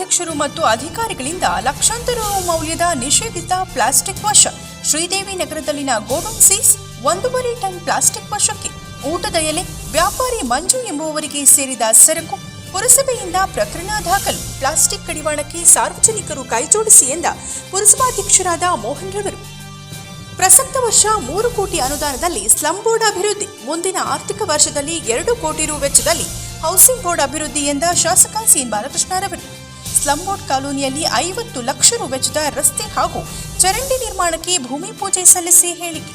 ಪುರಸಭಾಧ್ಯಕ್ಷರು ಮತ್ತು ಅಧಿಕಾರಿಗಳಿಂದ ಲಕ್ಷಾಂತರ ಮೌಲ್ಯದ ನಿಷೇಧಿತ ಪ್ಲಾಸ್ಟಿಕ್ ವಶ. ಶ್ರೀದೇವಿ ನಗರದಲ್ಲಿನ ಗೋಡೌನ್ ಸೀಸ್ ಒಂದೂವರೆ ಟನ್ ಪ್ಲಾಸ್ಟಿಕ್ ವಶಕ್ಕೆ. ಊಟದ ಎಲೆ, ವ್ಯಾಪಾರಿ ಮಂಜು ಎಂಬುವವರಿಗೆ ಸೇರಿದ ಸರಕು, ಪುರಸಭೆಯಿಂದ ಪ್ರಕರಣ ದಾಖಲು, ಪ್ಲಾಸ್ಟಿಕ್ ಕಡಿವಾಣಕ್ಕೆ ಸಾರ್ವಜನಿಕರು ಕೈಜೋಡಿಸಿ ಎಂದ ಪುರಸಭಾಧ್ಯಕ್ಷರಾದ ಮೋಹನ್ ರವರು. ಪ್ರಸಕ್ತ ವರ್ಷ ಮೂರು ಕೋಟಿ ಅನುದಾನದಲ್ಲಿ ಸ್ಲಂ ಬೋರ್ಡ್ ಅಭಿವೃದ್ಧಿ, ಮುಂದಿನ ಆರ್ಥಿಕ ವರ್ಷದಲ್ಲಿ ಎರಡು ಕೋಟಿ ರು ವೆಚ್ಚದಲ್ಲಿ ಹೌಸಿಂಗ್ ಬೋರ್ಡ್ ಅಭಿವೃದ್ಧಿ ಎಂದ ಶಾಸಕ ಸಿಎನ್ ಬಾಲಕೃಷ್ಣರವರು ಸ್ಲಂ ಬೋರ್ಡ್ ಕಾಲೋನಿಯಲ್ಲಿ ಐವತ್ತು ಲಕ್ಷ ರು ವೆಚ್ಚದ ರಸ್ತೆ ಹಾಗೂ ಚರಂಡಿ ನಿರ್ಮಾಣಕ್ಕೆ ಭೂಮಿ ಪೂಜೆ ಸಲ್ಲಿಸಿ ಹೇಳಿಕೆ.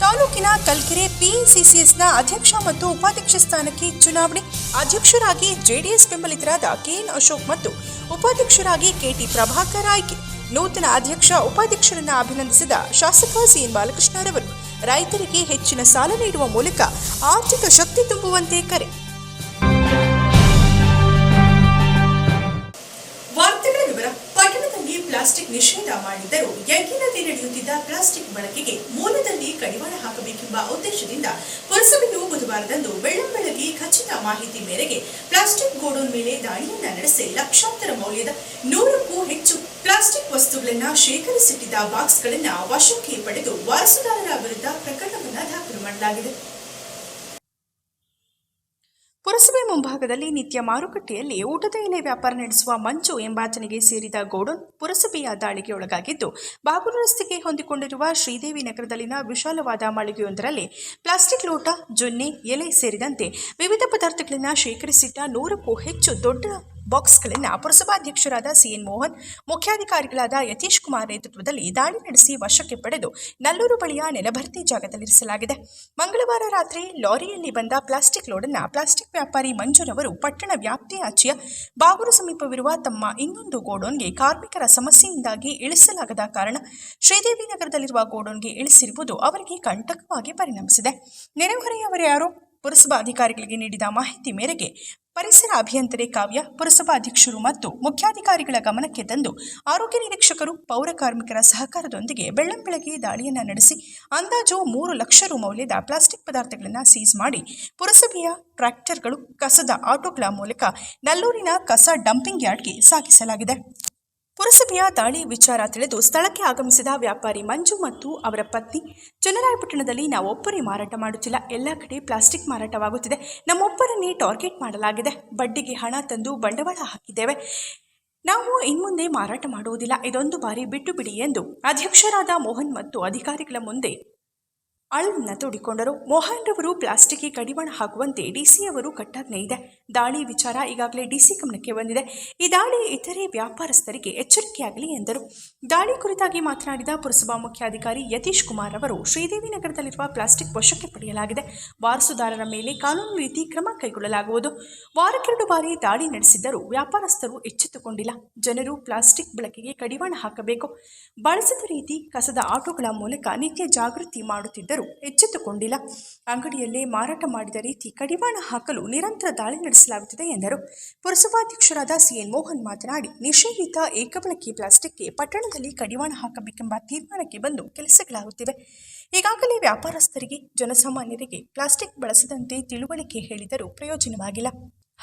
ತಾಲೂಕಿನ ಕಲ್ಕೆರೆ ಪಿಎಸಿಸಿಎಸ್ನ ಅಧ್ಯಕ್ಷ ಮತ್ತು ಉಪಾಧ್ಯಕ್ಷ ಸ್ಥಾನಕ್ಕೆ ಚುನಾವಣೆ. ಅಧ್ಯಕ್ಷರಾಗಿ ಜೆಡಿಎಸ್ ಬೆಂಬಲಿತರಾದ ಕೆಎನ್ ಅಶೋಕ್ ಮತ್ತು ಉಪಾಧ್ಯಕ್ಷರಾಗಿ ಕೆಟಿ ಪ್ರಭಾಕರ್ ಆಯ್ಕೆ. ನೂತನ ಅಧ್ಯಕ್ಷ ಉಪಾಧ್ಯಕ್ಷರನ್ನ ಅಭಿನಂದಿಸಿದ ಶಾಸಕ ಸಿಎನ್ ಬಾಲಕೃಷ್ಣರವರು, ರೈತರಿಗೆ ಹೆಚ್ಚಿನ ಸಾಲ ನೀಡುವ ಮೂಲಕ ಆರ್ಥಿಕ ಶಕ್ತಿ ತುಂಬುವಂತೆ ಕರೆ. ಪ್ಲಾಸ್ಟಿಕ್ ನಿಷೇಧ ಮಾಡಿದ್ದರೂ ಯಜ್ಞದಲ್ಲಿ ನಡೆಯುತ್ತಿದ್ದ ಪ್ಲಾಸ್ಟಿಕ್ ಬಳಕೆಗೆ ಮೂಲದಲ್ಲಿ ಕಡಿವಾಣ ಹಾಕಬೇಕೆಂಬ ಉದ್ದೇಶದಿಂದ ಪುರಸಭೆಯು ಬುಧವಾರದಂದು ಬೆಳ್ಳಂಬೆಳಗ್ಗೆ ಖಚಿತ ಮಾಹಿತಿ ಮೇರೆಗೆ ಪ್ಲಾಸ್ಟಿಕ್ ಗೋಡೌನ್ ಮೇಲೆ ದಾಳಿಯನ್ನ ನಡೆಸಿ ಲಕ್ಷಾಂತರ ಮೌಲ್ಯದ ನೂರಕ್ಕೂ ಹೆಚ್ಚು ಪ್ಲಾಸ್ಟಿಕ್ ವಸ್ತುಗಳನ್ನ ಶೇಖರಿಸಿಟ್ಟಿದ್ದ ಬಾಕ್ಸ್ಗಳನ್ನ ವಶಕ್ಕೆ ಪಡೆದು ವಾರಸುದಾರರ ವಿರುದ್ಧ ಪ್ರಕರಣವನ್ನು ದಾಖಲು ಮಾಡಲಾಗಿದೆ ಪುರಸಭೆ ಮುಂಭಾಗದಲ್ಲಿ ನಿತ್ಯ ಮಾರುಕಟ್ಟೆಯಲ್ಲಿ ಊಟದ ಎಲೆ ವ್ಯಾಪಾರ ನಡೆಸುವ ಮಂಜು ಎಂಬಾತನಿಗೆ ಸೇರಿದ ಗೋಡೌನ್ ಪುರಸಭೆಯ ದಾಳಿಗೆ ಒಳಗಾಗಿದ್ದು ಬಾಗೂರು ರಸ್ತೆಗೆ ಹೊಂದಿಕೊಂಡಿರುವ ಶ್ರೀದೇವಿ ನಗರದಲ್ಲಿನ ವಿಶಾಲವಾದ ಮಳಿಗೆಯೊಂದರಲ್ಲಿ ಪ್ಲಾಸ್ಟಿಕ್ ಲೋಟ, ಜೊನ್ನೆ, ಎಲೆ ಸೇರಿದಂತೆ ವಿವಿಧ ಪದಾರ್ಥಗಳನ್ನು ಶೇಖರಿಸಿಟ್ಟ ನೂರಕ್ಕೂ ಹೆಚ್ಚು ದೊಡ್ಡ ಬಾಕ್ಸ್ಗಳನ್ನು ಪುರಸಭಾಧ್ಯಕ್ಷರಾದ ಸಿಎನ್ ಮೋಹನ್, ಮುಖ್ಯಾಧಿಕಾರಿಗಳಾದ ಯತೀಶ್ ಕುಮಾರ್ ನೇತೃತ್ವದಲ್ಲಿ ದಾಳಿ ನಡೆಸಿ ವಶಕ್ಕೆ ಪಡೆದು ನಲ್ಲೂರು ಬಳಿಯ ನೆಲಭರ್ತಿ ಜಾಗದಲ್ಲಿರಿಸಲಾಗಿದೆ. ಮಂಗಳವಾರ ರಾತ್ರಿ ಲಾರಿಯಲ್ಲಿ ಬಂದ ಪ್ಲಾಸ್ಟಿಕ್ ಲೋಡನ್ನು ಪ್ಲಾಸ್ಟಿಕ್ ವ್ಯಾಪಾರಿ ಮಂಜುರವರು ಪಟ್ಟಣ ವ್ಯಾಪ್ತಿಯಾಚೆಯ ಬಾಗೂರು ಸಮೀಪವಿರುವ ತಮ್ಮ ಇನ್ನೊಂದು ಗೋಡೌನ್ಗೆ ಕಾರ್ಮಿಕರ ಸಮಸ್ಯೆಯಿಂದಾಗಿ ಇಳಿಸಲಾಗದ ಕಾರಣ ಶ್ರೀದೇವಿ ನಗರದಲ್ಲಿರುವ ಗೋಡೌನ್ಗೆ ಇಳಿಸಿರುವುದು ಅವರಿಗೆ ಕಂಟಕವಾಗಿ ಪರಿಣಮಿಸಿದೆ. ನೆರೆಹೊರೆಯವರು ಯಾರೋ? ಪುರಸಭಾ ಅಧಿಕಾರಿಗಳಿಗೆ ನೀಡಿದ ಮಾಹಿತಿ ಮೇರೆಗೆ ಪರಿಸರ ಅಭಿಯಂತರೆ ಕಾವ್ಯ ಪುರಸಭಾ ಅಧ್ಯಕ್ಷರು ಮತ್ತು ಮುಖ್ಯಾಧಿಕಾರಿಗಳ ಗಮನಕ್ಕೆ ತಂದು ಆರೋಗ್ಯ ನಿರೀಕ್ಷಕರು, ಪೌರ ಕಾರ್ಮಿಕರ ಸಹಕಾರದೊಂದಿಗೆ ಬೆಳ್ಳಂಬೆಳಗ್ಗೆ ದಾಳಿಯನ್ನು ನಡೆಸಿ, ಅಂದಾಜು ಮೂರು ಲಕ್ಷ ರು ಮೌಲ್ಯದ ಪ್ಲಾಸ್ಟಿಕ್ ಪದಾರ್ಥಗಳನ್ನು ಸೀಸ್ ಮಾಡಿ, ಪುರಸಭೆಯ ಟ್ರ್ಯಾಕ್ಟರ್ಗಳು ಕಸದ ಆಟೋಗಳ ಮೂಲಕ ನಲ್ಲೂರಿನ ಕಸ ಡಂಪಿಂಗ್ ಯಾರ್ಡ್ಗೆ ಸಾಗಿಸಲಾಗಿದೆ. ಪುರಸಭೆಯ ದಾಳಿ ವಿಚಾರ ತಿಳಿದು ಸ್ಥಳಕ್ಕೆ ಆಗಮಿಸಿದ ವ್ಯಾಪಾರಿ ಮಂಜು ಮತ್ತು ಅವರ ಪತ್ನಿ ಚನ್ನರಾಯಪಟ್ಟಣದಲ್ಲಿ ನಾವೊಬ್ಬರೇ ಮಾರಾಟ ಮಾಡುತ್ತಿಲ್ಲ. ಎಲ್ಲ ಕಡೆ ಪ್ಲಾಸ್ಟಿಕ್ ಮಾರಾಟವಾಗುತ್ತಿದೆ. ನಮ್ಮೊಬ್ಬರನ್ನೇ ಟಾರ್ಗೆಟ್ ಮಾಡಲಾಗಿದೆ. ಬಡ್ಡಿಗೆ ಹಣ ತಂದು ಬಂಡವಾಳ ಹಾಕಿದ್ದೇವೆ. ನಾವು ಇನ್ಮುಂದೆ ಮಾರಾಟ ಮಾಡುವುದಿಲ್ಲ. ಇದೊಂದು ಬಾರಿ ಬಿಟ್ಟು ಬಿಡಿ ಎಂದು ಅಧ್ಯಕ್ಷರಾದ ಮೋಹನ್ ಮತ್ತು ಅಧಿಕಾರಿಗಳ ಮುಂದೆ ಅಳವನ್ನ ತೋಡಿಕೊಂಡರು. ಮೋಹನ್ ರವರು ಪ್ಲಾಸ್ಟಿಕ್ಗೆ ಕಡಿವಾಣ ಹಾಕುವಂತೆ ಡಿಸಿ ಅವರು ಕಟ್ಟಾಜ್ಞೆ ಇದೆ. ದಾಳಿ ವಿಚಾರ ಈಗಾಗಲೇ ಡಿಸಿ ಗಮನಕ್ಕೆ ಬಂದಿದೆ. ಈ ದಾಳಿ ಇತರೆ ವ್ಯಾಪಾರಸ್ಥರಿಗೆ ಎಚ್ಚರಿಕೆಯಾಗಲಿ ಎಂದರು. ದಾಳಿ ಕುರಿತಾಗಿ ಮಾತನಾಡಿದ ಪುರಸಭಾ ಮುಖ್ಯಾಧಿಕಾರಿ ಯತೀಶ್ ಕುಮಾರ್ ಅವರು, ಶ್ರೀದೇವಿ ನಗರದಲ್ಲಿರುವ ಪ್ಲಾಸ್ಟಿಕ್ ವಶಕ್ಕೆ ಪಡೆಯಲಾಗಿದೆ. ವಾರಸುದಾರರ ಮೇಲೆ ಕಾನೂನು ರೀತಿ ಕ್ರಮ ಕೈಗೊಳ್ಳಲಾಗುವುದು. ವಾರಕ್ಕೆರಡು ಬಾರಿ ದಾಳಿ ನಡೆಸಿದ್ದರೂ ವ್ಯಾಪಾರಸ್ಥರು ಎಚ್ಚೆತ್ತುಕೊಂಡಿಲ್ಲ. ಜನರು ಪ್ಲಾಸ್ಟಿಕ್ ಬಳಕೆಗೆ ಕಡಿವಾಣ ಹಾಕಬೇಕು. ಬಳಸಿದ ರೀತಿ ಕಸದ ಆಟೋಗಳ ಮೂಲಕ ನಿತ್ಯ ಜಾಗೃತಿ ಮಾಡುತ್ತಿದ್ದರೂ. ಎಚ್ಚೆತ್ತುಕೊಂಡಿಲ್ಲ. ಅಂಗಡಿಯಲ್ಲೇ ಮಾರಾಟ ಮಾಡಿದ ರೀತಿ ಕಡಿವಾಣ ಹಾಕಲು ನಿರಂತರ ದಾಳಿ ನಡೆಸಲಾಗುತ್ತಿದೆ ಎಂದರು. ಪುರಸಭಾಧ್ಯಕ್ಷರಾದ ಸಿಎನ್ ಮೋಹನ್ ಮಾತನಾಡಿ, ನಿಷೇಧಿತ ಏಕಬಳಕೆ ಪ್ಲಾಸ್ಟಿಕ್ಗೆ ಪಟ್ಟಣದಲ್ಲಿ ಕಡಿವಾಣ ಹಾಕಬೇಕೆಂಬ ತೀರ್ಮಾನಕ್ಕೆ ಬಂದು ಕೆಲಸಗಳಾಗುತ್ತಿವೆ. ಈಗಾಗಲೇ ವ್ಯಾಪಾರಸ್ಥರಿಗೆ, ಜನಸಾಮಾನ್ಯರಿಗೆ ಪ್ಲಾಸ್ಟಿಕ್ ಬಳಸದಂತೆ ತಿಳುವಳಿಕೆ ಹೇಳಿದರೂ ಪ್ರಯೋಜನವಾಗಿಲ್ಲ.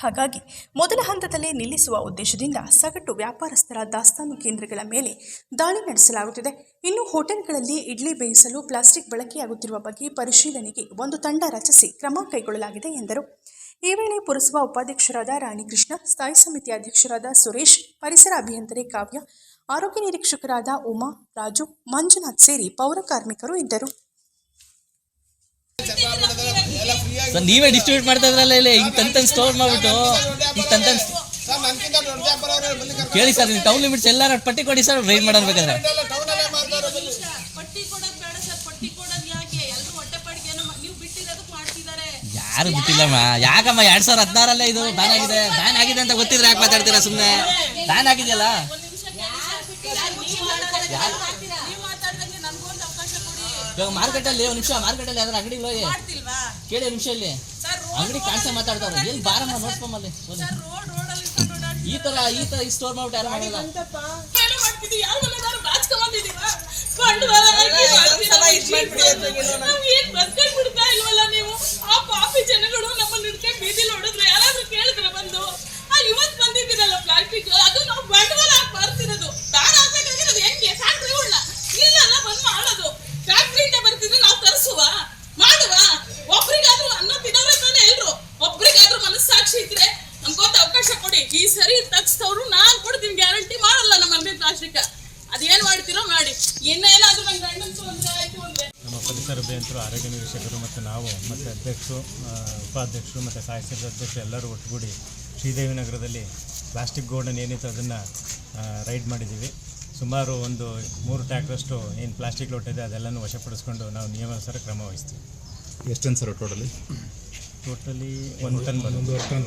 ಹಾಗಾಗಿ ಮೊದಲ ಹಂತದಲ್ಲೇ ನಿಲ್ಲಿಸುವ ಉದ್ದೇಶದಿಂದ ಸಗಟು ವ್ಯಾಪಾರಸ್ಥರ ದಾಸ್ತಾನು ಕೇಂದ್ರಗಳ ಮೇಲೆ ದಾಳಿ ನಡೆಸಲಾಗುತ್ತಿದೆ. ಇನ್ನು ಹೋಟೆಲ್ಗಳಲ್ಲಿ ಇಡ್ಲಿ ಬೇಯಿಸಲು ಪ್ಲಾಸ್ಟಿಕ್ ಬಳಕೆಯಾಗುತ್ತಿರುವ ಬಗ್ಗೆ ಪರಿಶೀಲನೆಗೆ ಒಂದು ತಂಡ ರಚಿಸಿ ಕ್ರಮ ಕೈಗೊಳ್ಳಲಾಗಿದೆ ಎಂದರು. ಈ ವೇಳೆ ಪುರಸಭಾ ಉಪಾಧ್ಯಕ್ಷರಾದ ರಾಣಿಕೃಷ್ಣ, ಸ್ಥಾಯಿ ಸಮಿತಿ ಅಧ್ಯಕ್ಷರಾದ ಸುರೇಶ್, ಪರಿಸರ ಅಭಿಯಂತರೆ ಕಾವ್ಯ, ಆರೋಗ್ಯ ನಿರೀಕ್ಷಕರಾದ ಉಮಾ, ರಾಜು, ಮಂಜುನಾಥ್ ಸೇರಿ ಪೌರ ಕಾರ್ಮಿಕರು ಇದ್ದರು. ಸರ್ ನೀವೇ ಡಿಸ್ಟ್ರಿಬ್ಯೂಟ್ ಮಾಡ್ತಾ ಇದ್ರಲ್ಲ ಇಲ್ಲಿ ತನ್ ತಂತನ್ ಸ್ಟೋರ್ ಮಾಡ್ಬಿಟ್ಟು ಈಗ ವ್ಯಾಪಾರ ಅವ್ರೆ, ಕೇಳಿ ಸರ್ ಟೌನ್ ಲಿಮಿಟ್ಸ್ ಎಲ್ಲಾರ ಪಟ್ಟಿ ಕೊಡಿ ಸರ್ ರೈಡ್ ಮಾಡೋಣ ಬೇಕಾದ್ರೆ. ಎಲ್ಲ ಟೌನ್ ಅಲ್ಲೇ ಮಾಡ್ತಾ ಇರೋದು ಇಲ್ಲಿ. ಪಟ್ಟಿ ಕೊಡೋದ್ ಬೇಡ ಸರ್ ಪಟ್ಟಿ ಕೊಡೋದ್ ಯಾಕೆ ಎಲ್ರು ಹೊಟ್ಟೆ ಪಾಡಿಗೆ ನೀವು ಬಿಟ್ಟಿರೋದಕ್ಕೆ ಮಾಡ್ತಿದ್ದಾರೆ ಯಾರು ಬಿಟ್ಟಿಲ್ಲಮ್ಮ ಯಾಕಮ್ಮ? ಎರಡ್ ಸಾವಿರದ ಹದಿನಾರಲ್ಲೇ ಇದು ಬ್ಯಾನ್ ಆಗಿದೆ. ಬ್ಯಾನ್ ಆಗಿದೆ ಅಂತ ಗೊತ್ತಿದ್ರೆ ಯಾಕೆ ಮಾತಾಡ್ತೀರಾ ಸುಮ್ಮನೆ ಬ್ಯಾನ್ ಆಗಿದೆಯಲ್ಲ? ಇವಾಗ ಮಾರ್ಕೆಟಲ್ಲಿ ಒಂದು ನಿಮಿಷ ಮಾರ್ಕೆಟಲ್ಲಿ ಯಾವ್ದಾರ ಅಂಗಡಿ ಹೋಗಿ. ಕೇಳಿ ನಿಮಿಷ ಇಲ್ಲಿ. ಅಂಗಡಿ ಕಾಣಿಸ್ತಾ ಮಾತಾಡ್ತಾರೆ ಎಲ್ಲಿ ಬಾರಮ್ಮ ನೋಡ್ಕೊಂಬಲ್ಲಿ ಈ ತರ ಈ ತರ ಈ ಸ್ಟೋರ್ ಮಾಡ್ಬಿಟ್ಟು ಯಾರು ಮಾಡಿಲ್ಲ. ನೀವು ಆ ಪಾಪಿ ಜನಗಳು ಅಧ್ಯಕ್ಷರು ಉಪಾಧ್ಯಕ್ಷರು ಮತ್ತು ಸಾಹಿತ್ಯ ಅಧ್ಯಕ್ಷರು ಎಲ್ಲರೂ ಒಟ್ಟುಗೂಡಿ ಶ್ರೀದೇವಿ ನಗರದಲ್ಲಿ ಪ್ಲಾಸ್ಟಿಕ್ ಗೋಡನ್ ಏನಿತ್ತು ಅದನ್ನು ರೈಡ್ ಮಾಡಿದ್ದೀವಿ. ಸುಮಾರು ಒಂದು ಮೂರು ಟ್ಯಾಕ್ರಷ್ಟು ಏನು ಪ್ಲಾಸ್ಟಿಕ್ ಲೋಟ ಇದೆ ಅದೆಲ್ಲನೂ ವಶಪಡಿಸ್ಕೊಂಡು ನಾವು ನಿಯಮಾನುಸಾರ ಕ್ರಮ ವಹಿಸ್ತೀವಿ. ಎಷ್ಟು ಟನ್ ಸರ್ ಟೋಟಲಿ ಟೋಟಲಿ ಒಂದು ಟನ್ ಬಂದು ಒಂದು ಟನ್.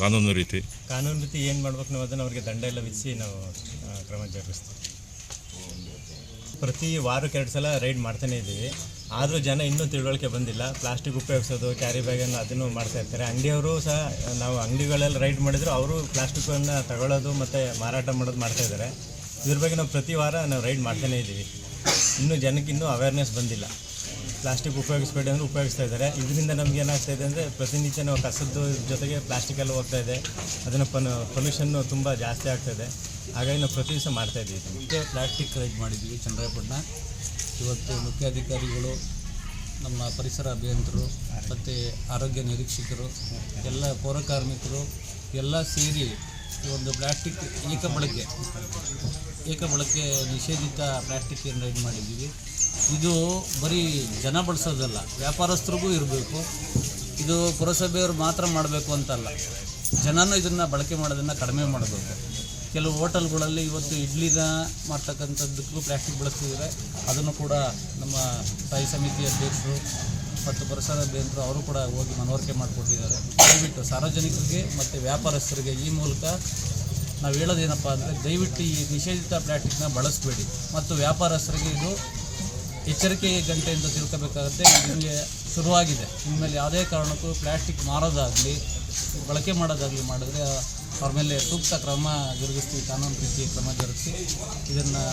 ಕಾನೂನು ರೀತಿ. ಕಾನೂನು ರೀತಿ ಏನು ಮಾಡ್ಬೇಕು ನಾವು ಅದನ್ನು ಅವ್ರಿಗೆ ದಂಡ ಎಲ್ಲ ವಿಧಿಸಿ ನಾವು ಕ್ರಮ ಜರುಗಿಸ್ತೀವಿ. ಪ್ರತಿ ವಾರಕ್ಕೆ ಎರಡು ಸಲ ರೈಡ್ ಮಾಡ್ತಾನೆ ಇದ್ದೀವಿ. ಆದರೂ ಜನ ಇನ್ನೂ ತಿಳುವಳಿಕೆ ಬಂದಿಲ್ಲ. ಪ್ಲಾಸ್ಟಿಕ್ ಉಪಯೋಗಿಸೋದು, ಕ್ಯಾರಿ ಬ್ಯಾಗನ್ನು ಅದನ್ನು ಮಾಡ್ತಾ ಇರ್ತಾರೆ. ಅಂಗಡಿಯವರು ಸಹ ನಾವು ಅಂಗಡಿಗಳೆಲ್ಲ ರೈಡ್ ಮಾಡಿದ್ರು, ಅವರು ಪ್ಲಾಸ್ಟಿಕನ್ನು ತಗೊಳ್ಳೋದು ಮತ್ತು ಮಾರಾಟ ಮಾಡೋದು ಮಾಡ್ತಾ ಇದ್ದಾರೆ. ಇದ್ರ ಬಗ್ಗೆ ನಾವು ಪ್ರತಿ ವಾರ ನಾವು ರೈಡ್ ಮಾಡ್ತಾನೇ ಇದ್ದೀವಿ. ಇನ್ನೂ ಜನಕ್ಕೆ ಇನ್ನೂ ಅವೇರ್ನೆಸ್ ಬಂದಿಲ್ಲ. ಪ್ಲಾಸ್ಟಿಕ್ ಉಪಯೋಗಿಸ್ಬೇಡಿ ಅಂದರೆ ಉಪಯೋಗಿಸ್ತಾ ಇದ್ದಾರೆ. ಇದರಿಂದ ನಮ್ಗೆ ಏನಾಗ್ತಾ ಇದೆ ಅಂದರೆ ಪ್ರತಿನಿತ್ಯ ನಾವು ಕಸದ ಜೊತೆಗೆ ಪ್ಲಾಸ್ಟಿಕಲ್ಲಿ ಹೋಗ್ತಾ ಇದೆ. ಅದನ್ನು ಪನ್ ಪೊಲ್ಯೂಷನ್ನು ತುಂಬ ಜಾಸ್ತಿ ಆಗ್ತಾ ಇದೆ. ಹಾಗಾಗಿ ನಾವು ಪ್ರತಿ ದಿವಸ ಮಾಡ್ತಾ ಇದ್ದೀವಿ ಮುಖ್ಯ ಪ್ಲಾಸ್ಟಿಕ್ ರೈಡ್ ಮಾಡಿದ್ವಿ ಚಂದ್ರಾಯಪಟ್ಟಣ. ಇವತ್ತು ಮುಖ್ಯಾಧಿಕಾರಿಗಳು, ನಮ್ಮ ಪರಿಸರ ಅಭಿಯಂತರು, ಮತ್ತು ಆರೋಗ್ಯ ನಿರೀಕ್ಷಕರು, ಎಲ್ಲ ಪೌರಕಾರ್ಮಿಕರು ಎಲ್ಲ ಸೇರಿ ಈ ಒಂದು ಪ್ಲಾಸ್ಟಿಕ್ ಏಕ ಬಳಕೆ ಏಕ ನಿಷೇಧಿತ ಪ್ಲಾಸ್ಟಿಕ್ ಇದು ಮಾಡಿದ್ದೀವಿ. ಇದು ಬರೀ ಜನ ಬಳಸೋದಲ್ಲ, ವ್ಯಾಪಾರಸ್ಥರಿಗೂ ಇರಬೇಕು. ಇದು ಪುರಸಭೆಯವರು ಮಾತ್ರ ಮಾಡಬೇಕು ಅಂತಲ್ಲ. ಜನನೂ ಇದನ್ನು ಬಳಕೆ ಮಾಡೋದನ್ನು ಕಡಿಮೆ ಮಾಡಬೇಕು. ಕೆಲವು ಹೋಟೆಲ್ಗಳಲ್ಲಿ ಇವತ್ತು ಇಡ್ಲಿನ ಮಾಡ್ತಕ್ಕಂಥದ್ದಕ್ಕೂ ಪ್ಲಾಸ್ಟಿಕ್ ಬಳಸ್ತಿದ್ದಾರೆ. ಅದನ್ನು ಕೂಡ ನಮ್ಮ ಸ್ಥಾಯಿ ಸಮಿತಿ ಅಧ್ಯಕ್ಷರು ಮತ್ತು ಪರಿಸರ ಅಭಿಯಂತರು ಅವರು ಕೂಡ ಹೋಗಿ ಮನವರಿಕೆ ಮಾಡಿಕೊಟ್ಟಿದ್ದಾರೆ. ದಯವಿಟ್ಟು ಸಾರ್ವಜನಿಕರಿಗೆ ಮತ್ತು ವ್ಯಾಪಾರಸ್ಥರಿಗೆ ಈ ಮೂಲಕ ನಾವು ಹೇಳೋದೇನಪ್ಪ ಅಂದರೆ ದಯವಿಟ್ಟು ಈ ನಿಷೇಧಿತ ಪ್ಲಾಸ್ಟಿಕ್ನ ಬಳಸಬೇಡಿ. ಮತ್ತು ವ್ಯಾಪಾರಸ್ಥರಿಗೆ ಇದು ಎಚ್ಚರಿಕೆ ಗಂಟೆ ಅಂತ ತಿಳ್ಕೊಬೇಕಾಗತ್ತೆ ನಿಮಗೆ ಶುರುವಾಗಿದೆ. ನಿಮ್ಮಲ್ಲಿ ಯಾವುದೇ ಕಾರಣಕ್ಕೂ ಪ್ಲಾಸ್ಟಿಕ್ ಮಾರೋದಾಗಲಿ, ಬಳಕೆ ಮಾಡೋದಾಗಲಿ ಮಾಡಿದ್ರೆ ಅವ್ರ ಮೇಲೆ ಸೂಕ್ತ ಕ್ರಮ ಜರುಗಿಸಿ ಕಾನೂನು ರೀತಿ ಕ್ರಮ ಜರುಗಿಸಿ ಇದನ್ನು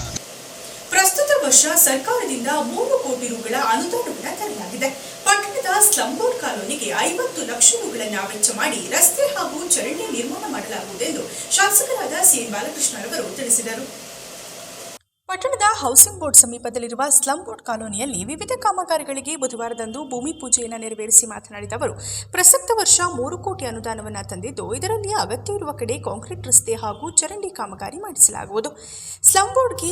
ಪ್ರಸ್ತುತ ವರ್ಷ ಸರ್ಕಾರದಿಂದ ಮೂರು ಕೋಟಿ ರುಗಳ ಅನುದಾನವನ್ನು ತರಲಾಗಿದೆ. ಪಟ್ಟಣದ ಸ್ಲಂ ಬೋರ್ಡ್ ಕಾಲೋನಿಗೆ ಐವತ್ತು ಲಕ್ಷ ರುಗಳನ್ನು ವೆಚ್ಚ ಮಾಡಿ ರಸ್ತೆ ಹಾಗೂ ಚರಂಡಿ ನಿರ್ಮಾಣ ಮಾಡಲಾಗುವುದು ಎಂದು ಶಾಸಕರಾದ ಸಿಎನ್ ಬಾಲಕೃಷ್ಣರವರು ತಿಳಿಸಿದರು. ಪಟ್ಟಣದ ಹೌಸಿಂಗ್ ಬೋರ್ಡ್ ಸಮೀಪದಲ್ಲಿರುವ ಸ್ಲಂ ಬೋರ್ಡ್ ಕಾಲೋನಿಯಲ್ಲಿ ವಿವಿಧ ಕಾಮಗಾರಿಗಳಿಗೆ ಬುಧವಾರದಂದು ಭೂಮಿ ಪೂಜೆಯನ್ನು ನೆರವೇರಿಸಿ ಮಾತನಾಡಿದ ಅವರು, ಪ್ರಸಕ್ತ ವರ್ಷ ಮೂರು ಕೋಟಿ ಅನುದಾನವನ್ನು ತಂದಿದ್ದು, ಇದರಲ್ಲಿ ಅಗತ್ಯವಿರುವ ಕಡೆ ಕಾಂಕ್ರೀಟ್ ರಸ್ತೆ ಹಾಗೂ ಚರಂಡಿ ಕಾಮಗಾರಿ ಮಾಡಿಸಲಾಗುವುದು. ಸ್ಲಂ ಬೋರ್ಡ್ಗೆ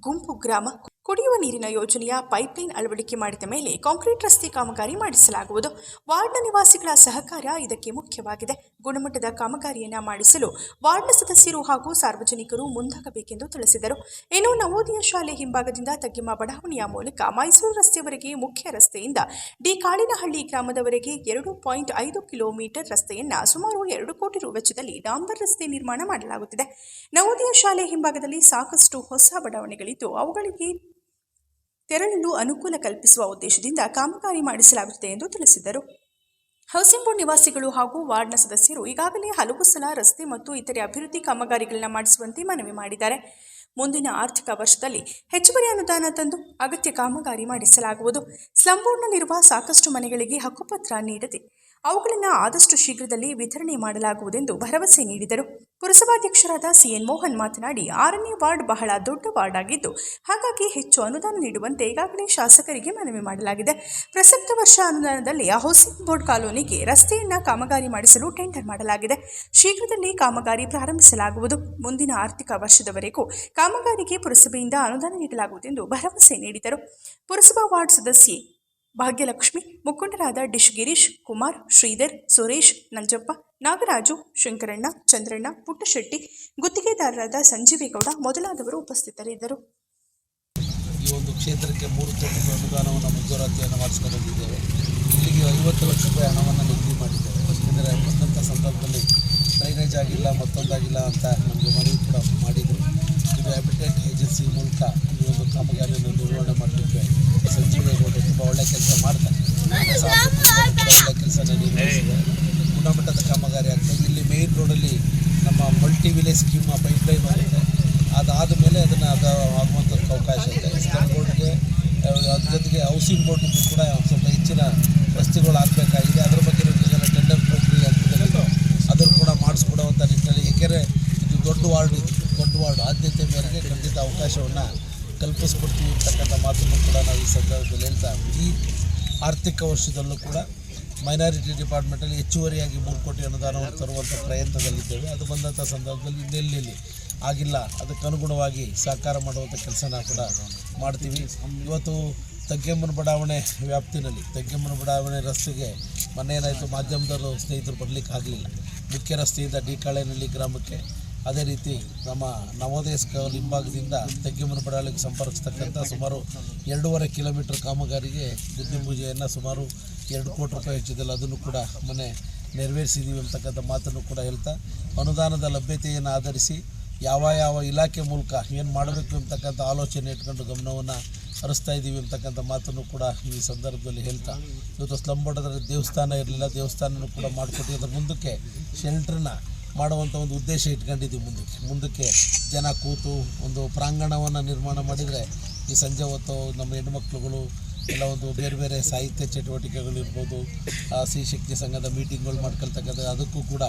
ಗುಂಪು ಗ್ರಾಮ ಕುಡಿಯುವ ನೀರಿನ ಯೋಜನೆಯ ಪೈಪ್ಲೈನ್ ಅಳವಡಿಕೆ ಮಾಡಿದ ಮೇಲೆ ಕಾಂಕ್ರೀಟ್ ರಸ್ತೆ ಕಾಮಗಾರಿ ಮಾಡಿಸಲಾಗುವುದು. ವಾರ್ಡ್ನ ನಿವಾಸಿಗಳ ಸಹಕಾರ ಇದಕ್ಕೆ ಮುಖ್ಯವಾಗಿದೆ. ಗುಣಮಟ್ಟದ ಕಾಮಗಾರಿಯನ್ನು ಮಾಡಿಸಲು ವಾರ್ಡ್ನ ಸದಸ್ಯರು ಹಾಗೂ ಸಾರ್ವಜನಿಕರು ಮುಂದಾಗಬೇಕೆಂದು ತಿಳಿಸಿದರು. ಇನ್ನು ನವೋದಯ ಶಾಲೆ ಹಿಂಭಾಗದಿಂದ ತಗ್ಗಿಮ ಬಡಾವಣೆಯ ಮೂಲಕ ಮೈಸೂರು ರಸ್ತೆಯವರೆಗೆ ಮುಖ್ಯ ರಸ್ತೆಯಿಂದ ಡಿ ಕಾಳಿನಹಳ್ಳಿ ಗ್ರಾಮದವರೆಗೆ ಎರಡು ಪಾಯಿಂಟ್ ಐದು ಕಿಲೋಮೀಟರ್ ರಸ್ತೆಯನ್ನು ಸುಮಾರು ಎರಡು ಕೋಟಿ ರು ವೆಚ್ಚದಲ್ಲಿ ಡಾಂಬರ್ ರಸ್ತೆ ನಿರ್ಮಾಣ ಮಾಡಲಾಗುತ್ತಿದೆ. ನವೋದಯ ಶಾಲೆ ಹಿಂಭಾಗದಲ್ಲಿ ಸಾಕಷ್ಟು ಹೊಸ ಬಡಾವಣೆಗಳಿದ್ದು ಅವುಗಳಿಗೆ ತೆರಳಲು ಅನುಕೂಲ ಕಲ್ಪಿಸುವ ಉದ್ದೇಶದಿಂದ ಕಾಮಗಾರಿ ಮಾಡಿಸಲಾಗುತ್ತದೆ ಎಂದು ತಿಳಿಸಿದರು. ಹೌಸಿಂಗ್ ಬೋರ್ಡ್ ನಿವಾಸಿಗಳು ಹಾಗೂ ವಾರ್ಡ್ನ ಸದಸ್ಯರು ಈಗಾಗಲೇ ಹಲವು ಸಲ ರಸ್ತೆ ಮತ್ತು ಇತರೆ ಅಭಿವೃದ್ಧಿ ಕಾಮಗಾರಿಗಳನ್ನು ಮಾಡಿಸುವಂತೆ ಮನವಿ ಮಾಡಿದ್ದಾರೆ. ಮುಂದಿನ ಆರ್ಥಿಕ ವರ್ಷದಲ್ಲಿ ಹೆಚ್ಚುವರಿ ಅನುದಾನ ತಂದು ಅಗತ್ಯ ಕಾಮಗಾರಿ ಮಾಡಿಸಲಾಗುವುದು. ಸ್ಲಂಬೋರ್ಡ್ನಲ್ಲಿರುವ ಸಾಕಷ್ಟು ಮನೆಗಳಿಗೆ ಹಕ್ಕುಪತ್ರ ನೀಡದೆ ಅವುಗಳನ್ನು ಆದಷ್ಟು ಶೀಘ್ರದಲ್ಲಿ ವಿತರಣೆ ಮಾಡಲಾಗುವುದೆಂದು ಭರವಸೆ ನೀಡಿದರು. ಪುರಸಭಾಧ್ಯಕ್ಷರಾದ ಸಿಎನ್ ಮೋಹನ್ ಮಾತನಾಡಿ, ಆರನೇ ವಾರ್ಡ್ ಬಹಳ ದೊಡ್ಡ ವಾರ್ಡ್ ಆಗಿದ್ದು ಹಾಗಾಗಿ ಹೆಚ್ಚು ಅನುದಾನ ನೀಡುವಂತೆ ಈಗಾಗಲೇ ಶಾಸಕರಿಗೆ ಮನವಿ ಮಾಡಲಾಗಿದೆ. ಪ್ರಸಕ್ತ ವರ್ಷ ಅನುದಾನದಲ್ಲಿ ಹೌಸಿಂಗ್ ಬೋರ್ಡ್ ಕಾಲೋನಿಗೆ ರಸ್ತೆಯನ್ನ ಕಾಮಗಾರಿ ಮಾಡಿಸಲು ಟೆಂಡರ್ ಮಾಡಲಾಗಿದೆ. ಶೀಘ್ರದಲ್ಲಿ ಕಾಮಗಾರಿ ಪ್ರಾರಂಭಿಸಲಾಗುವುದು. ಮುಂದಿನ ಆರ್ಥಿಕ ವರ್ಷದವರೆಗೂ ಕಾಮಗಾರಿಗೆ ಪುರಸಭೆಯಿಂದ ಅನುದಾನ ನೀಡಲಾಗುವುದೆಂದು ಭರವಸೆ ನೀಡಿದರು. ಪುರಸಭಾ ವಾರ್ಡ್ ಸದಸ್ಯೆ ಭಾಗ್ಯಲಕ್ಷ್ಮಿ ಮುಖಂಡರಾದ ಡಿಶ್ ಗಿರೀಶ್ ಕುಮಾರ್, ಶ್ರೀಧರ್, ಸುರೇಶ್, ನಂಜಪ್ಪ, ನಾಗರಾಜು, ಶಂಕರಣ್ಣ, ಚಂದ್ರಣ್ಣ, ಪುಟ್ಟಶೆಟ್ಟಿ, ಗುತ್ತಿಗೆದಾರರಾದ ಸಂಜೀವೇಗೌಡ ಮೊದಲಾದವರು ಉಪಸ್ಥಿತರಿದ್ದರು. ಈ ಒಂದು ಕ್ಷೇತ್ರಕ್ಕೆ ಮೂರು ಕೋಟಿ ಅನುದಾನವನ್ನು ಮಂಜೂರಾತಿಯನ್ನು ಮಾಡಿಸ್ಕೊಂಡು ಬಂದಿದ್ದೇವೆ. ಇಲ್ಲಿಗೆ ಐವತ್ತು ಲಕ್ಷ ರೂಪಾಯಿ ಹಣವನ್ನು ನಿಗದಿ ಮಾಡಿದ್ದೇವೆ. ಯಾಕೆಂದರೆ ಬಂದಂಥ ಸಂದರ್ಭದಲ್ಲಿ ಡ್ರೈನೇಜ್ ಆಗಿಲ್ಲ, ಮತ್ತೊಂದಾಗಿಲ್ಲ ಅಂತ ನಮಗೆ ಮನವಿ ಕೂಡ ಮಾಡಿದರು. ಇದು ಹ್ಯಾಬಿಟೇಟ್ ಏಜೆನ್ಸಿ ಮೂಲಕ ಈ ಒಂದು ಕಾಮಗಾರಿಯನ್ನು ನಿರ್ವಹಣೆ ಮಾಡಲಿಕ್ಕೆ ಸಂಜೀವೇಗೌಡರು ತುಂಬ ಒಳ್ಳೆಯ ಕೆಲಸ ಮಾಡ್ತಾರೆ. ಒಳ್ಳೆಯ ಕೆಲಸ ಗುಣಮಟ್ಟದ ಕಾಮಗಾರಿ ಆಗ್ತದೆ. ಇಲ್ಲಿ ಮೇನ್ ರೋಡಲ್ಲಿ ನಮ್ಮ ಮಲ್ಟಿ ವಿಲೇಜ್ ಸ್ಕೀಮ್ ಪೈಪ್ಲೈನ್ ಆಗಿದೆ ಅದಾದ ಮೇಲೆ ಅದನ್ನು ಅದು ಆಗುವಂಥದ್ದು ಅವಕಾಶ ಇದೆ. ಸ್ಲಮ್ ಬೋರ್ಡ್ಗೆ ಅದ್ರ ಜೊತೆಗೆ ಹೌಸಿಂಗ್ ಬೋರ್ಡ್ಗೂ ಕೂಡ ಸ್ವಲ್ಪ ಹೆಚ್ಚಿನ ರಸ್ತೆಗಳು ಆಗಬೇಕಾಗಿದೆ. ಅದ್ರ ಬಗ್ಗೆ ನಿಮಗೆಲ್ಲ ಟೆಂಡರ್ ಪ್ರಕ್ರಿಯೆ ಆಗ್ತಿದೆ. ಅದನ್ನು ಕೂಡ ಮಾಡಿಸ್ಕೊಡುವಂಥ ನಿಟ್ಟಿನಲ್ಲಿ. ಏಕೆಂದರೆ ಇದು ದೊಡ್ಡ ವಾರ್ಡ್ ಇದು. ದೊಡ್ಡ ವಾರ್ಡ್ ಆದ್ಯತೆ ಮೇರೆಗೆ ಖಂಡಿತ ಅವಕಾಶವನ್ನು ಕಲ್ಪಿಸ್ಕೊಡ್ತೀವಿ ಅಂತಕ್ಕಂಥ ಮಾತನ್ನು ಕೂಡ ನಾವು ಈ ಸಂದರ್ಭದಲ್ಲಿ ಹೇಳ್ತಾ ಈ ಆರ್ಥಿಕ ವರ್ಷದಲ್ಲೂ ಕೂಡ ಮೈನಾರಿಟಿ ಡಿಪಾರ್ಟ್ಮೆಂಟಲ್ಲಿ ಹೆಚ್ಚುವರಿಯಾಗಿ ಮೂರು ಕೋಟಿ ಅನುದಾನವನ್ನು ತರುವಂಥ ಪ್ರಯತ್ನದಲ್ಲಿದ್ದೇವೆ. ಅದು ಬಂದಂಥ ಸಂದರ್ಭದಲ್ಲಿ ಇನ್ನೆಲ್ಲಿ ಆಗಿಲ್ಲ. ಅದಕ್ಕೆ ಅನುಗುಣವಾಗಿ ಸಹಕಾರ ಮಾಡುವಂಥ ಕೆಲಸನ ಕೂಡ ಮಾಡ್ತೀವಿ. ಇವತ್ತು ತಗ್ಗೆಮ್ಮನ ಬಡಾವಣೆ ವ್ಯಾಪ್ತಿನಲ್ಲಿ ತಗ್ಗೆಮ್ಮನ ಬಡಾವಣೆ ರಸ್ತೆಗೆ ಮೊನ್ನೆ ಏನಾಯಿತು, ಮಾಧ್ಯಮದವರು ಸ್ನೇಹಿತರು ಬರಲಿಕ್ಕೆ ಆಗಲಿಲ್ಲ ಮುಖ್ಯ ರಸ್ತೆಯಿಂದ ಡಿ ಕಾಳೆನಹಳ್ಳಿ ಗ್ರಾಮಕ್ಕೆ ಅದೇ ರೀತಿ ನಮ್ಮ ನವೋದಯ ಸ್ಕೂಲ್ ಹಿಂಭಾಗದಿಂದ ತೆಗ್ಗಿಮನ ಬಡಾಳಿಗೆ ಸಂಪರ್ಕಿಸ್ತಕ್ಕಂಥ ಸುಮಾರು ಎರಡೂವರೆ ಕಿಲೋಮೀಟರ್ ಕಾಮಗಾರಿಗೆ ಗುದ್ದಿ ಪೂಜೆಯನ್ನು ಸುಮಾರು ಎರಡು ಕೋಟಿ ರೂಪಾಯಿ ವೆಚ್ಚದಲ್ಲಿ ಅದನ್ನು ಕೂಡ ಮನೆ ನೆರವೇರಿಸಿದ್ದೀವಿ ಅಂತಕ್ಕಂಥ ಮಾತನ್ನು ಕೂಡ ಹೇಳ್ತಾ, ಅನುದಾನದ ಲಭ್ಯತೆಯನ್ನು ಆಧರಿಸಿ ಯಾವ ಯಾವ ಇಲಾಖೆ ಮೂಲಕ ಏನು ಮಾಡಬೇಕು ಅಂತಕ್ಕಂಥ ಆಲೋಚನೆ ಇಟ್ಕೊಂಡು ಗಮನವನ್ನು ಹರಿಸ್ತಾ ಇದ್ದೀವಿ ಅಂತಕ್ಕಂಥ ಮಾತನ್ನು ಕೂಡ ಈ ಸಂದರ್ಭದಲ್ಲಿ ಹೇಳ್ತಾ, ಇವತ್ತು ಸ್ಲಂಬಡದ ದೇವಸ್ಥಾನ ಇರಲಿಲ್ಲ, ದೇವಸ್ಥಾನನೂ ಕೂಡ ಮಾಡಿಕೊಟ್ಟಿದ್ದ ಮುಂದಕ್ಕೆ ಶೆಲ್ಟ್ರನ್ನ ಮಾಡುವಂಥ ಒಂದು ಉದ್ದೇಶ ಇಟ್ಕೊಂಡಿದ್ದೀವಿ ಮುಂದಕ್ಕೆ. ಮುಂದಕ್ಕೆ ಜನ ಕೂತು ಒಂದು ಪ್ರಾಂಗಣವನ್ನು ನಿರ್ಮಾಣ ಮಾಡಿದರೆ ಈ ಸಂಜೆ ಹೊತ್ತು ನಮ್ಮ ಹೆಣ್ಮಕ್ಳುಗಳು ಎಲ್ಲ ಒಂದು ಬೇರೆ ಬೇರೆ ಸಾಹಿತ್ಯ ಚಟುವಟಿಕೆಗಳಿರ್ಬೋದು ಸಿ ಶಕ್ತಿ ಸಂಘದ ಮೀಟಿಂಗ್ಗಳು ಮಾಡ್ಕೊಳ್ತಕ್ಕಂಥ ಅದಕ್ಕೂ ಕೂಡ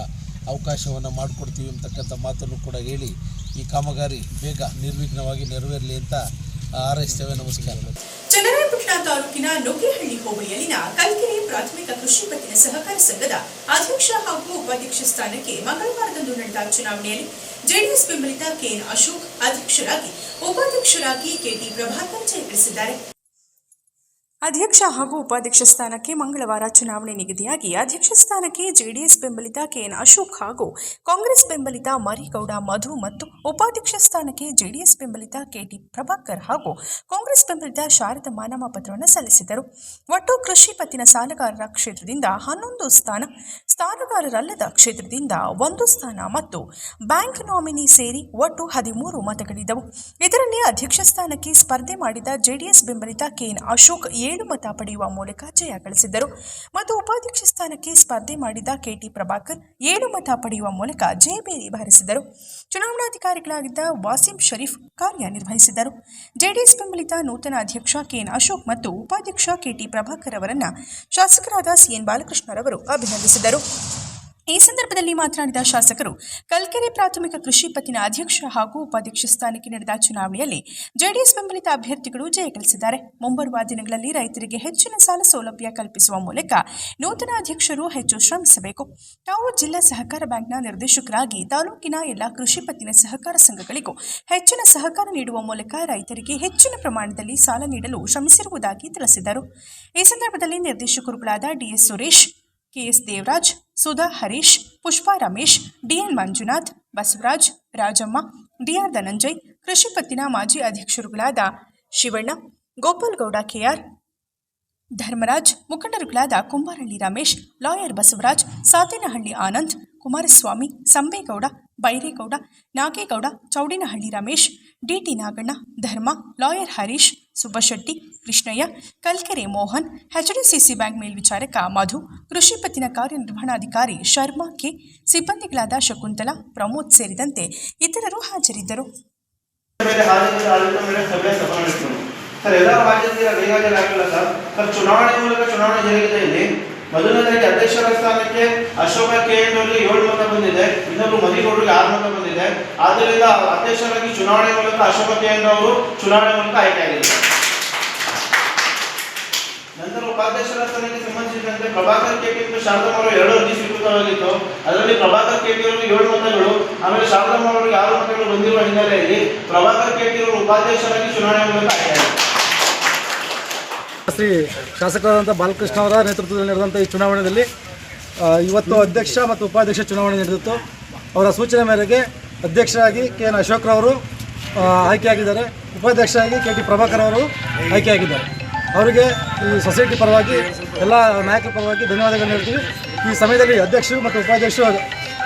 ಅವಕಾಶವನ್ನು ಮಾಡಿಕೊಡ್ತೀವಿ ಅಂತಕ್ಕಂಥ ಮಾತನ್ನು ಕೂಡ ಹೇಳಿ ಈ ಕಾಮಗಾರಿ ಬೇಗ ನಿರ್ವಿಘ್ನವಾಗಿ ನೆರವೇರಲಿ ಅಂತ ಹಾರೈಸ್ತೇವೆ ನಮಸ್ಕಾರ. ಚನ್ನರಾಯಪಟ್ಟಣ ತಾಲೂಕಿನ ನುಗ್ಗೇಹಳ್ಳಿ ಹೋಬಳಿಯಲ್ಲಿನ ಕಲ್ಕೆರೆ ಪ್ರಾಥಮಿಕ ಕೃಷಿ ಪತ್ತಿನ ಸಹಕಾರ ಸಂಘದ ಅಧ್ಯಕ್ಷ ಹಾಗೂ ಉಪಾಧ್ಯಕ್ಷ ಸ್ಥಾನಕ್ಕೆ ಮಂಗಳವಾರದಂದು ನಡೆದ ಚುನಾವಣೆಯಲ್ಲಿ ಜೆಡಿಎಸ್ ಬೆಂಬಲಿತ ಕೆಎನ್ ಅಶೋಕ್ ಅಧ್ಯಕ್ಷರಾಗಿ, ಉಪಾಧ್ಯಕ್ಷರಾಗಿ ಕೆಟಿ ಪ್ರಭಾಕರ್ ಜಯಗಳಿಸಿದ್ದಾರೆ. ಅಧ್ಯಕ್ಷ ಹಾಗೂ ಉಪಾಧ್ಯಕ್ಷ ಸ್ಥಾನಕ್ಕೆ ಮಂಗಳವಾರ ಚುನಾವಣೆ ನಿಗದಿಯಾಗಿ ಅಧ್ಯಕ್ಷ ಸ್ಥಾನಕ್ಕೆ ಜೆಡಿಎಸ್ ಬೆಂಬಲಿತ ಕೆಎನ್ ಅಶೋಕ್ ಹಾಗೂ ಕಾಂಗ್ರೆಸ್ ಬೆಂಬಲಿತ ಮರಿಗೌಡ, ಮಧು ಮತ್ತು ಉಪಾಧ್ಯಕ್ಷ ಸ್ಥಾನಕ್ಕೆ ಜೆಡಿಎಸ್ ಬೆಂಬಲಿತ ಕೆಟಿ ಪ್ರಭಾಕರ್ ಹಾಗೂ ಕಾಂಗ್ರೆಸ್ ಬೆಂಬಲಿತ ಶಾರದಮ್ಮ ನಾಮಪತ್ರವನ್ನು ಸಲ್ಲಿಸಿದರು. ಒಟ್ಟು ಕೃಷಿ ಪತ್ತಿನ ಸಾಲಗಾರರ ಕ್ಷೇತ್ರದಿಂದ ಹನ್ನೊಂದು ಸ್ಥಾನ ಸ್ಥಾನಗಾರರಲ್ಲದ ಕ್ಷೇತ್ರದಿಂದ ಒಂದು ಸ್ಥಾನ ಮತ್ತು ಬ್ಯಾಂಕ್ ನಾಮಿನಿ ಸೇರಿ ಒಟ್ಟು ಹದಿಮೂರು ಮತಗಳಿದ್ದವು. ಇದರಲ್ಲಿ ಅಧ್ಯಕ್ಷ ಸ್ಥಾನಕ್ಕೆ ಸ್ಪರ್ಧೆ ಮಾಡಿದ ಜೆಡಿಎಸ್ ಬೆಂಬಲಿತ ಕೆಎನ್ ಅಶೋಕ್ ಏಳು ಮತ ಪಡೆಯುವ ಮೂಲಕ ಜಯ ಗಳಿಸಿದ್ದರು. ಮತ್ತು ಉಪಾಧ್ಯಕ್ಷ ಸ್ಥಾನಕ್ಕೆ ಸ್ಪರ್ಧೆ ಮಾಡಿದ ಕೆಟಿ ಪ್ರಭಾಕರ್ ಏಳು ಮತ ಪಡೆಯುವ ಮೂಲಕ ಜಯಬೇರಿ ಬಾರಿಸಿದರು ಚುನಾವಣಾಧಿಕಾರಿಗಳಾಗಿದ್ದ ವಾಸಿಂ ಶರೀಫ್ ಕಾರ್ಯನಿರ್ವಹಿಸಿದರು ಜೆಡಿಎಸ್ ಬೆಂಬಲಿತ ನೂತನ ಅಧ್ಯಕ್ಷ ಕೆಎನ್ ಅಶೋಕ್ ಮತ್ತು ಉಪಾಧ್ಯಕ್ಷ ಕೆಟಿ ಪ್ರಭಾಕರ್ ಅವರನ್ನು ಶಾಸಕರಾದ ಸಿಎನ್ ಬಾಲಕೃಷ್ಣರವರು ಅಭಿನಂದಿಸಿದರು. ಈ ಸಂದರ್ಭದಲ್ಲಿ ಮಾತನಾಡಿದ ಶಾಸಕರು, ಕಲ್ಕೆರೆ ಪ್ರಾಥಮಿಕ ಕೃಷಿ ಪತ್ತಿನ ಅಧ್ಯಕ್ಷ ಹಾಗೂ ಉಪಾಧ್ಯಕ್ಷ ಸ್ಥಾನಕ್ಕೆ ನಡೆದ ಚುನಾವಣೆಯಲ್ಲಿ ಜೆಡಿಎಸ್ ಬೆಂಬಲಿತ ಅಭ್ಯರ್ಥಿಗಳು ಜಯ ಗಳಿಸಿದ್ದಾರೆ. ಮುಂಬರುವ ದಿನಗಳಲ್ಲಿ ರೈತರಿಗೆ ಹೆಚ್ಚಿನ ಸಾಲ ಸೌಲಭ್ಯ ಕಲ್ಪಿಸುವ ಮೂಲಕ ನೂತನ ಅಧ್ಯಕ್ಷರು ಹೆಚ್ಚು ಶ್ರಮಿಸಬೇಕು. ತಾವು ಜಿಲ್ಲಾ ಸಹಕಾರ ಬ್ಯಾಂಕ್ನ ನಿರ್ದೇಶಕರಾಗಿ ತಾಲೂಕಿನ ಎಲ್ಲ ಕೃಷಿ ಪತ್ತಿನ ಸಹಕಾರ ಸಂಘಗಳಿಗೂ ಹೆಚ್ಚಿನ ಸಹಕಾರ ನೀಡುವ ಮೂಲಕ ರೈತರಿಗೆ ಹೆಚ್ಚಿನ ಪ್ರಮಾಣದಲ್ಲಿ ಸಾಲ ನೀಡಲು ಶ್ರಮಿಸಿರುವುದಾಗಿ ತಿಳಿಸಿದರು. ಈ ಸಂದರ್ಭದಲ್ಲಿ ನಿರ್ದೇಶಕರುಗಳಾದ DS Suresh KS Devaraj Sudha, Harish, Pushpa, Ramesh, DN Manjunath, Basavaraj, Rajamma, DR Dhananjay, ಕೃಷಿ ಪತ್ತಿನ ಮಾಜಿ ಅಧ್ಯಕ್ಷರುಗಳಾದ Shivanna Gopalgowda KR Dharmaraj, ಮುಖಂಡರುಗಳಾದ Kumbarahalli Ramesh, lawyer Basavaraj, Sathenahalli Anand, Kumaraswamy, Sambegowda, Byregowda, Nagegowda, Chowdinahalli Ramesh DT Naganna, Dharma, lawyer Harish, Subbashetty, Krishnaiah, Kalkere Mohan HDCC bank ಮೇಲ್ವಿಚಾರಕ Madhu, ಕೃಷಿ ಪತ್ತಿನ ಕಾರ್ಯನಿರ್ವಹಣಾಧಿಕಾರಿ Sharma K, ಸಿಬ್ಬಂದಿಗಳಾದ ಶಕುಂತಲಾ, ಪ್ರಮೋದ್ ಸೇರಿದಂತೆ ಇತರರು ಹಾಜರಿದ್ದರು. ಸರ್, ಚುನಾವಣೆ ಮೂಲಕ ಚುನಾವಣೆ ಜರುಗಿದೆ ಇಲ್ಲಿ. ಮೊದಲನೇದಾಗಿ ಅಧ್ಯಕ್ಷರ ಸ್ಥಾನಕ್ಕೆ ಅಶೋಕ ಕೆ ಅವರಿಗೆ ಏಳು ಮತ ಬಂದಿದೆ. ಇನ್ನೊಬ್ರು ಮದಿಗೌಡರಿಗೆ ಆರು ಮತ ಬಂದಿದೆ. ಆದ್ದರಿಂದ ಅಧ್ಯಕ್ಷರಾಗಿ ಚುನಾವಣೆ ಮೂಲಕ ಅಶೋಕ ಕೆ ಎನ್ ಅವರು ಚುನಾವಣೆ ಮೂಲಕ ಆಯ್ಕೆಯಾಗಿದ್ದಾರೆ ನಂತರ ಉಪಾಧ್ಯಕ್ಷರ ಸ್ಥಾನಕ್ಕೆ ಸಂಬಂಧಿಸಿದಂತೆ ಪ್ರಭಾಕರ್ ಕೆಟಿ ಮತ್ತು ಶಾರದಮ್ಮ ಅವರು ಎರಡು ಅರ್ಜಿ ಸ್ವೀಕೃತವಾಗಿತ್ತು. ಅದರಲ್ಲಿ ಪ್ರಭಾಕರ್ ಕೆಟಿ ಅವರಿಗೆ ಏಳು ಮತಗಳು, ಆಮೇಲೆ ಶಾರದಮ್ಮ ಅವರಿಗೆ ಆರು ಮತಗಳು ಬಂದಿರುವ ಹಿನ್ನೆಲೆಯಲ್ಲಿ ಪ್ರಭಾಕರ್ ಕೆಟಿ ಅವರು ಉಪಾಧ್ಯಕ್ಷರಾಗಿ ಚುನಾವಣೆ ಮೂಲಕ ಆಯ್ಕೆಯಾಗಿದ್ದಾರೆ ಶ್ರೀ ಶಾಸಕರಾದಂಥ ಬಾಲಕೃಷ್ಣ ಅವರ ನೇತೃತ್ವದಲ್ಲಿ ನಡೆದಂಥ ಈ ಚುನಾವಣೆಯಲ್ಲಿ ಇವತ್ತು ಅಧ್ಯಕ್ಷ ಮತ್ತು ಉಪಾಧ್ಯಕ್ಷ ಚುನಾವಣೆ ನಡೆದಿತ್ತು. ಅವರ ಸೂಚನೆ ಮೇರೆಗೆ ಅಧ್ಯಕ್ಷರಾಗಿ ಕೆ ಎನ್ ಅಶೋಕ್ರವರು ಆಯ್ಕೆಯಾಗಿದ್ದಾರೆ. ಉಪಾಧ್ಯಕ್ಷರಾಗಿ ಕೆ ಟಿ ಪ್ರಭಾಕರ್ ಅವರು ಆಯ್ಕೆಯಾಗಿದ್ದಾರೆ. ಅವರಿಗೆ ಈ ಸೊಸೈಟಿ ಪರವಾಗಿ, ಎಲ್ಲ ನಾಯಕರ ಪರವಾಗಿ ಧನ್ಯವಾದಗಳನ್ನು ಹೇಳ್ತೀವಿ. ಈ ಸಮಯದಲ್ಲಿ ಅಧ್ಯಕ್ಷರು ಮತ್ತು ಉಪಾಧ್ಯಕ್ಷರು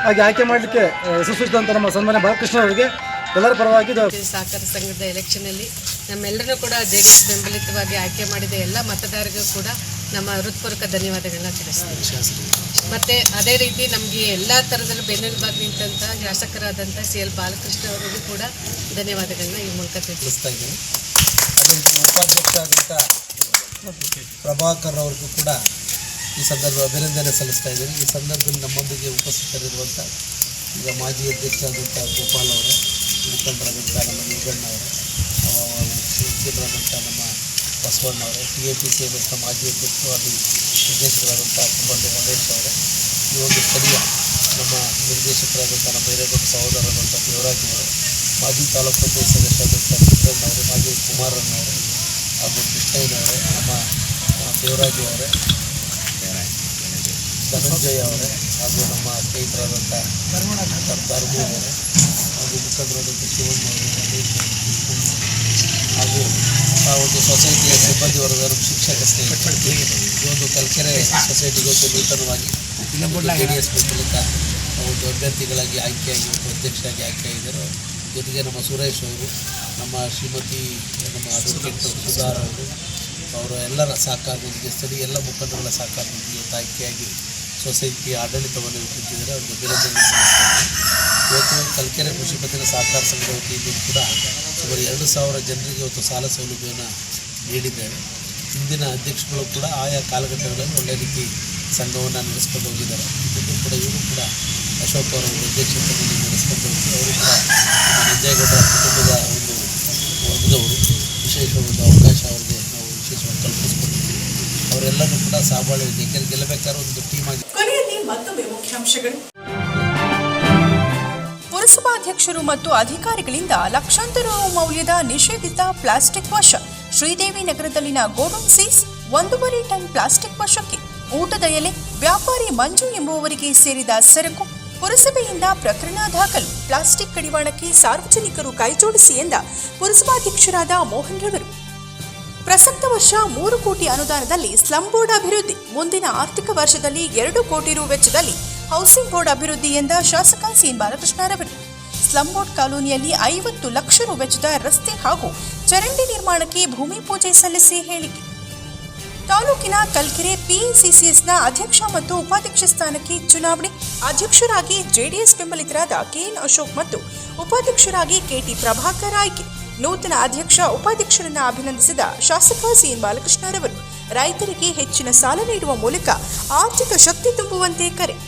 ಆಗಿ ಆಯ್ಕೆ ಮಾಡಲಿಕ್ಕೆ ಸೃಷ್ಟಿಸಿದಂಥ ನಮ್ಮ ಸನ್ಮಾನ್ಯ ಬಾಲಕೃಷ್ಣ ಅವರಿಗೆ ಎಲ್ಲರ ಪರವಾಗಿ ದ- ಸಹಕಾರ ಸಂಘದ ಎಲೆಕ್ಷನಲ್ಲಿ ನಮ್ಮೆಲ್ಲರನ್ನೂ ಕೂಡ ಜೆ ಡಿ ಎಸ್ ಬೆಂಬಲಿತವಾಗಿ ಆಯ್ಕೆ ಮಾಡಿದ ಎಲ್ಲ ಮತದಾರರಿಗೂ ಕೂಡ ನಮ್ಮ ಹೃತ್ಪೂರ್ವಕ ಧನ್ಯವಾದಗಳನ್ನ ತಿಳಿಸ್ತೀವಿ ಮತ್ತು ಅದೇ ರೀತಿ ನಮಗೆ ಎಲ್ಲ ಥರದಲ್ಲೂ ಬೆನ್ನೆಲುಬಾಗಿ ನಿಂತಹ ಶಾಸಕರಾದಂಥ ಸಿ ಎಲ್ ಬಾಲಕೃಷ್ಣ ಅವರಿಗೂ ಕೂಡ ಧನ್ಯವಾದಗಳನ್ನ ಈ ಮೂಲಕ ತಿಳಿಸ್ತಾ ಇದ್ದೀನಿ. ಅದೇ ರೀತಿ ಉಪಾಧ್ಯಕ್ಷ ಆದಂಥ ಪ್ರಭಾಕರ್ ಅವ್ರಿಗೂ ಕೂಡ ಈ ಸಂದರ್ಭ ಅಭಿನಂದನೆ ಸಲ್ಲಿಸ್ತಾ ಇದ್ದೀನಿ. ಈ ಸಂದರ್ಭದಲ್ಲಿ ನಮ್ಮೊಂದಿಗೆ ಉಪಸ್ಥಿತರಿರುವಂಥ ಈಗ ಮಾಜಿ ಅಧ್ಯಕ್ಷ ಆದಂಥ ಗೋಪಾಲ್ ಅವರೇ ಮುಖಂಡರಾದಂಥ ನಮ್ಮ ಯೋಗಣ್ಣ ಅವರೇ ಮುಖ್ಯರಾದಂಥ ನಮ್ಮ ಬಸವಣ್ಣ ಅವರೇ ಟಿ ಎ ಪಿ ಸಿ ಮಾಜಿ ಅಧ್ಯಕ್ಷರು ಅಲ್ಲಿ ನಿರ್ದೇಶಕರಾದಂಥ ಕುಂಬಳ್ಳಿ ರಮೇಶ್ ಅವರೇ ಈ ಒಂದು ಸ್ಥಳೀಯ ನಮ್ಮ ನಿರ್ದೇಶಕರಾದಂಥ ನಮ್ಮ ಹಿರೇಗೌಡ ಸಹೋದರರಾದಂಥ ದೇವರಾಜ್ ಅವರು ಮಾಜಿ ತಾಲೂಕು ಪಂಚಾಯತ್ ಸದಸ್ಯರಾದಂಥ ಸಿದ್ದಣ್ಣವರು ಮಾಜಿ ಕುಮಾರಣ್ಣವರು ಹಾಗೂ ಕೃಷ್ಣಯ್ಯನವರೇ ನಮ್ಮ ದೇವರಾಜ್ ದೇವರಾಜು ಅವರೇ ಧನಂಜಯ ಅವರೇ ಹಾಗೂ ನಮ್ಮ ಸ್ನೇಹಿತರಾದಂಥ ಧರ್ಮ ಅವರೇ ಹಾಗೂ ಮುಖಂಡರಾದಂಥ ಮಾಡಿ ಹಾಗೂ ಆ ಒಂದು ಸೊಸೈಟಿಯ ಸಿಬ್ಬಂದಿ ವರ್ಗದ ಶಿಕ್ಷಕ ಸ್ನೇಹಿತರು ಈ ಒಂದು ಕಲ್ಕೆರೆ ಸೊಸೈಟಿಗೆ ಒಂದು ನೂತನವಾಗಿ ಜೆ ಡಿ ಎಸ್ ಬೆಂಬಲಿತ ಒಂದು ಅಭ್ಯರ್ಥಿಗಳಾಗಿ ಆಯ್ಕೆಯಾಗಿ ಒಂದು ಅಧ್ಯಕ್ಷರಾಗಿ ಆಯ್ಕೆಯಾಗಿದ್ದರು. ಜೊತೆಗೆ ನಮ್ಮ ಸುರೇಶ್ ಅವರು ನಮ್ಮ ಶ್ರೀಮತಿ ನಮ್ಮ ಅಡ್ವೊಕೇಟ್ ಸುಧಾರ್ ಅವರು ಅವರ ಎಲ್ಲರ ಸಹಕಾರದೊಂದಿಗೆ ಸ್ಥಳೀಯ ಎಲ್ಲ ಮುಖಂಡರುಗಳ ಸಹಕಾರದೊಂದಿಗೆ ಆಯ್ಕೆಯಾಗಿ ಸೊಸೈಟಿ ಆಡಳಿತವನ್ನು ಇಟ್ಟಿದ್ದಾರೆ ಅವ್ರಿಗೆ ಅಭಿನಂದನೆ ಇವತ್ತು ಕಲ್ಕೆರೆ ಕೃಷಿ ಪತ್ತಿನ ಸಹಕಾರ ಸಂಘದ ವತಿಯಿಂದ ಕೂಡ ಸುಮಾರು ಎರಡು ಸಾವಿರ ಜನರಿಗೆ ಇವತ್ತು ಸಾಲ ಸೌಲಭ್ಯವನ್ನು ನೀಡಿದ್ದೇವೆ. ಹಿಂದಿನ ಅಧ್ಯಕ್ಷಗಳು ಕೂಡ ಆಯಾ ಕಾಲಘಟ್ಟಗಳಲ್ಲಿ ಒಳ್ಳೆ ರೀತಿ ಸಂಘವನ್ನು ನಡೆಸ್ಕೊಂಡು ಹೋಗಿದ್ದಾರೆ. ಇದನ್ನು ಕೂಡ ಇವರು ಕೂಡ ಅಶೋಕ್ ಅವರ ಒಂದು ಅಧ್ಯಕ್ಷತೆಯಲ್ಲಿ ನಡೆಸ್ಕೊಂಡು ಹೋಗಿ, ಅವರು ಕೂಡ ನಂಜೇಗೌಡ ಕುಟುಂಬದ ಒಂದು ವರ್ಗದವರು. ವಿಶೇಷ ಒಂದು ಅವಕಾಶ ಅವರಿಗೆ ನಾವು ವಿಶೇಷವಾಗಿ ಕಲ್ಪಿಸ್ಕೊಂಡಿದ್ದೀವಿ. ಅವರೆಲ್ಲರೂ ಕೂಡ ಸಾಬಾಳೆ ಏಕೆಂದರೆ ಗೆಲ್ಲಬೇಕಾದ್ರೆ ಒಂದು ಟೀಮ್ ಆಗಿ ಕೊನೆಯಲ್ಲಿ ಮತ್ತೊಮ್ಮೆ ಮುಖ್ಯಾಂಶಗಳು. ಪುರಸಭಾಧ್ಯಕ್ಷರು ಮತ್ತು ಅಧಿಕಾರಿಗಳಿಂದ ಲಕ್ಷಾಂತರ ಮೌಲ್ಯದ ನಿಷೇಧಿತ ಪ್ಲಾಸ್ಟಿಕ್ ವಶ. ಶ್ರೀದೇವಿ ನಗರದಲ್ಲಿನ ಗೋಡೌನ್ ಸೀಸ್ ಒಂದೂವರೆ ಟನ್ ಪ್ಲಾಸ್ಟಿಕ್ ವಶಕ್ಕೆ. ಊಟದ ಎಲೆ, ವ್ಯಾಪಾರಿ ಮಂಜು ಎಂಬುವವರಿಗೆ ಸೇರಿದ ಸರಕು, ಪುರಸಭೆಯಿಂದ ಪ್ರಕರಣ ದಾಖಲು. ಪ್ಲಾಸ್ಟಿಕ್ ಕಡಿವಾಣಕ್ಕೆ ಸಾರ್ವಜನಿಕರು ಕೈಜೋಡಿಸಿ ಎಂದ ಪುರಸಭಾಧ್ಯಕ್ಷರಾದ ಮೋಹನ್ ರವರು. ಪ್ರಸಕ್ತ ವರ್ಷ ಮೂರು ಕೋಟಿ ಅನುದಾನದಲ್ಲಿ ಸ್ಲಂ ಬೋರ್ಡ್ ಅಭಿವೃದ್ಧಿ. ಮುಂದಿನ ಆರ್ಥಿಕ ವರ್ಷದಲ್ಲಿ ಎರಡು ಕೋಟಿ ರು ವೆಚ್ಚದಲ್ಲಿ ಹೌಸಿಂಗ್ ಬೋರ್ಡ್ ಅಭಿವೃದ್ಧಿ ಎಂದ ಶಾಸಕ ಸಿ. ಸ್ಲಂ ಬೋರ್ಡ್ ಕಾಲೋನಿಯಲ್ಲಿ ಐವತ್ತು ಲಕ್ಷ ರು ವೆಚ್ಚದ ರಸ್ತೆ ಹಾಗೂ ಚರಂಡಿ ನಿರ್ಮಾಣಕ್ಕೆ ಭೂಮಿ ಪೂಜೆ ಸಲ್ಲಿಸಿ ಹೇಳಿಕೆ. ತಾಲೂಕಿನ ಕಲ್ಕೆರೆ ಪಿಎಸಿಸಿಎಸ್ನ ಅಧ್ಯಕ್ಷ ಮತ್ತು ಉಪಾಧ್ಯಕ್ಷ ಸ್ಥಾನಕ್ಕೆ ಚುನಾವಣೆ. ಅಧ್ಯಕ್ಷರಾಗಿ ಜೆಡಿಎಸ್ ಬೆಂಬಲಿತರಾದ ಕೆಎನ್ ಅಶೋಕ್ ಮತ್ತು ಉಪಾಧ್ಯಕ್ಷರಾಗಿ ಕೆಟಿ ಪ್ರಭಾಕರ್ ಆಯ್ಕೆ. ನೂತನ ಅಧ್ಯಕ್ಷ ಉಪಾಧ್ಯಕ್ಷರನ್ನು ಅಭಿನಂದಿಸಿದ ಶಾಸಕ ಸಿಎನ್ ಬಾಲಕೃಷ್ಣರವರು ರೈತರಿಗೆ ಹೆಚ್ಚಿನ ಸಾಲ ನೀಡುವ ಮೂಲಕ ಆರ್ಥಿಕ ಶಕ್ತಿ ತುಂಬುವಂತೆ ಕರೆ.